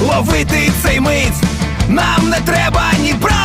ловити цей миць Нам не треба ні брати.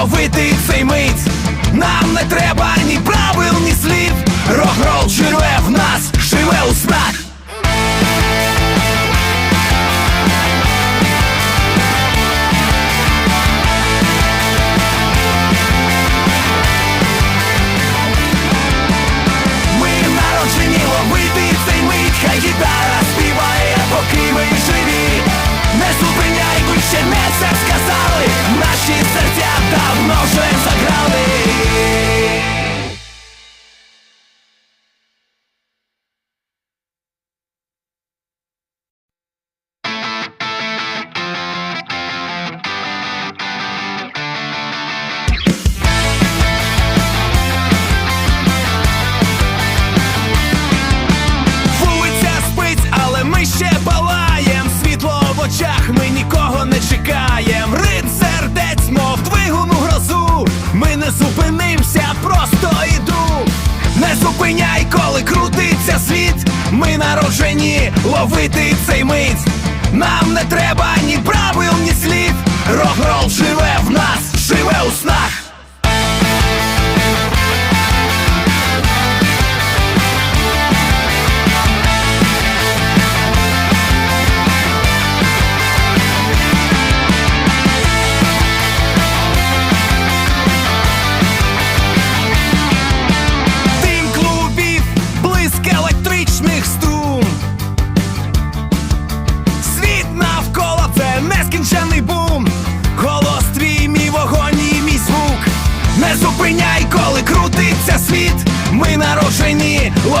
ловити цей мить. Нам не треба ні правил, ні слід. вже ні ловити цей мить. Нам не треба ні правил, ні слів. рок-рол живе в нас, живе у снах.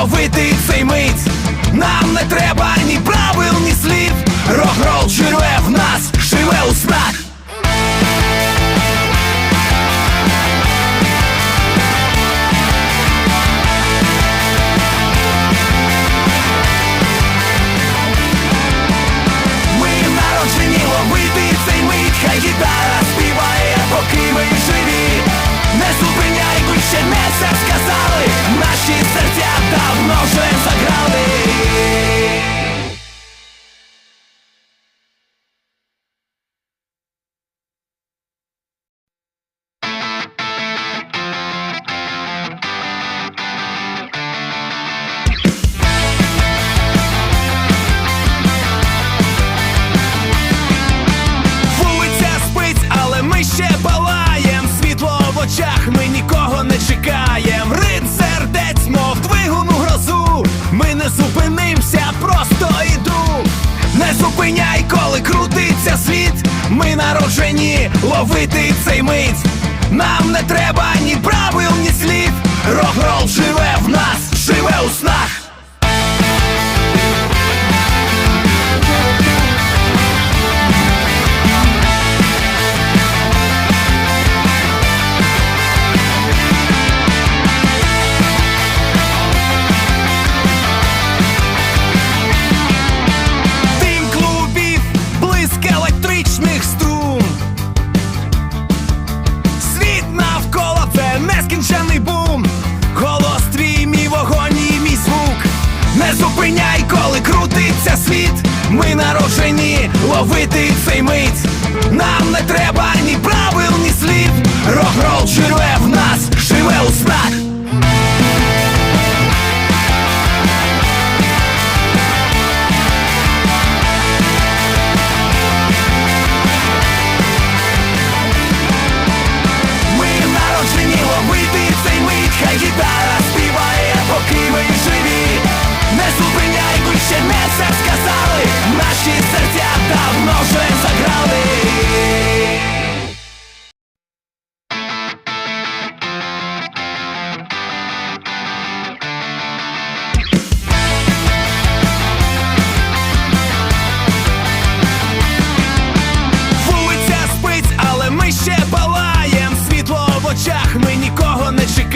ловити. крутиться світ, ми народжені ловити цей мить. Нам не треба ні правил, ні слів. Рок-рол живе в нас, живе у снах. ми народжені ловити цей мить. Нам не треба ні правил, ні слів. Рок-рол живе в нас, живе у снах.